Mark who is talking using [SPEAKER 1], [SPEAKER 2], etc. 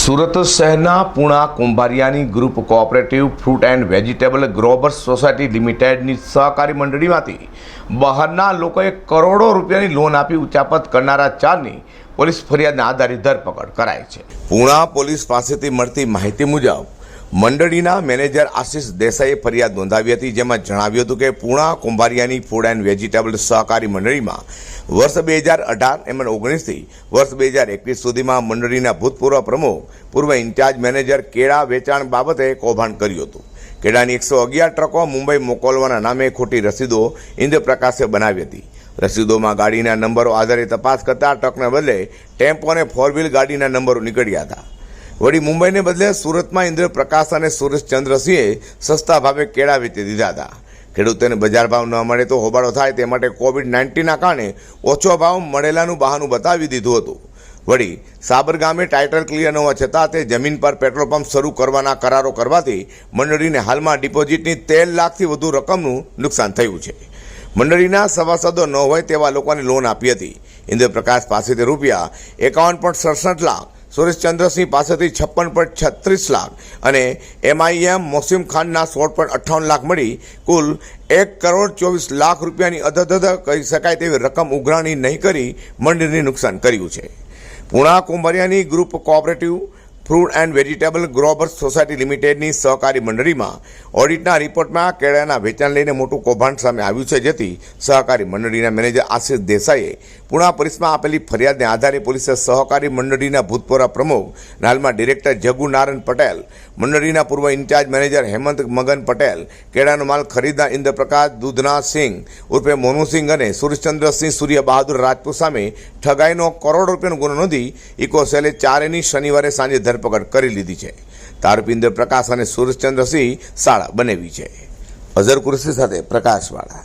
[SPEAKER 1] સુરત શહેરના Puna કુંભારિયાની group cooperative fruit and vegetable growers society લિમિટેડની સહકારી મંડળીમાંથી બહારના લોકોએ કરોડો રૂપિયાની લોન આપી ઉચાપત કરનારા ચારની પોલીસ ફરિયાદના આધારે ધરપકડ કરાઈ છે. પૂણા પોલીસ પાસેથી મળતી માહિતી મુજબ મંડળીના મેનેજર આશિષ દેસાઈએ ફરિયાદ નોંધાવી હતી, જેમાં જણાવ્યું હતું કે પૂણા કુંભારિયાની ફૂડ એન્ડ વેજીટેબલ સહકારી મંડળીમાં વર્ષ બે હજાર અઢાર એમજ ઓગણીસથી વર્ષ બે હજાર એકવીસ સુધીમાં મંડળીના ભૂતપૂર્વ પ્રમુખ, પૂર્વ ઇન્ચાર્જ મેનેજર કેળા વેચાણ બાબતે કૌભાંડ કર્યું હતું. કેળાની એકસો અગિયાર ટ્રકો મુંબઈ મોકલવાના નામે ખોટી રસીદો ઇન્દ્રપ્રકાશે બનાવી હતી. રસીદોમાં ગાડીના નંબરો આધારે તપાસ કરતા ટ્રકને બદલે ટેમ્પો અને ફોર વ્હીલ ગાડીના નંબરો નીકળ્યા હતા. વળી મુંબઈને બદલે સુરતમાં ઇન્દ્રપ્રકાશ અને સુરેશચંદ્રસિંહે સસ્તા ભાવે કેળા વેચી દીધા હતા. ખેડૂતોને બજાર ભાવ ન મળે તો હોબાળો થાય તે માટે કોવિડ નાઇન્ટીનના કારણે ઓછો ભાવ મળેલાનું બહાનું બતાવી દીધું હતું. વળી સાબર ગામે ટાઇટલ ક્લિયર ન હોવા છતાં તે જમીન પર પેટ્રોલ પંપ શરૂ કરવાના કરારો કરવાથી મંડળીને હાલમાં ડિપોઝિટની તેર લાખથી વધુ રકમનું નુકસાન થયું છે. મંડળીના સભાસદો ન હોય તેવા લોકોને લોન આપી હતી. ઇન્દ્રપ્રકાશ પાસેથી રૂપિયા એકાવન પોઈન્ટ સડસઠ લાખ સુરેશચંદ્રસિંહ પાસેથી છપ્પન પોઈન્ટ છત્રીસ લાખ અને એમઆઈએમ મોસીમ ખાનના સોળ પોઈન્ટ અઠ્ઠાવન લાખ મળી. કુલ એક કરોડ ચોવીસ લાખ રૂપિયાની અધધધ કહી શકાય તેવી રકમ ઉઘરાણી નહીં કરી મંડળીને નુકસાન કર્યું છે. Puna કુંભરિયાની group cooperative fruit and vegetable growers society લિમિટેડની સહકારી મંડળીમાં ઓડિટના રિપોર્ટમાં કેળાના વેચાણ લઈને મોટું કૌભાંડ સામે આવ્યું છે, જેથી સહકારી મંડળીના મેનેજર આશિષ દેસાઈએ પૂણા પોલીસમાં આપેલી ફરિયાદને આધારે પોલીસે સહકારી મંડળીના ભૂતપૂર્વ પ્રમુખ, હાલમાં ડિરેક્ટર જગુ નારાયણ પટેલ, મંડળીના પૂર્વ in charge manager Hemant Magan Patel, કેળાનો માલ ખરીદનાર ઇન્દ્રપ્રકાશ દૂધના સિંહ ઉર્ફે મોનુસિંહ અને સુરેશચંદ્રસિંહ સૂર્ય બહાદુર રાજપૂત સામે ઠગાઈનો કરોડ રૂપિયાનો ગુનો નોંધી ઇકો સેલે ચારેની શનિવારે સાંજે ધરપકડ કરી લીધી છે. તારપિંદર ઇન્દ્રપ્રકાશ અને સુરેશચંદ્રસિંહ શાળા બનેવી છે. અઝર કુરશી સાથે પ્રકાશવાળા.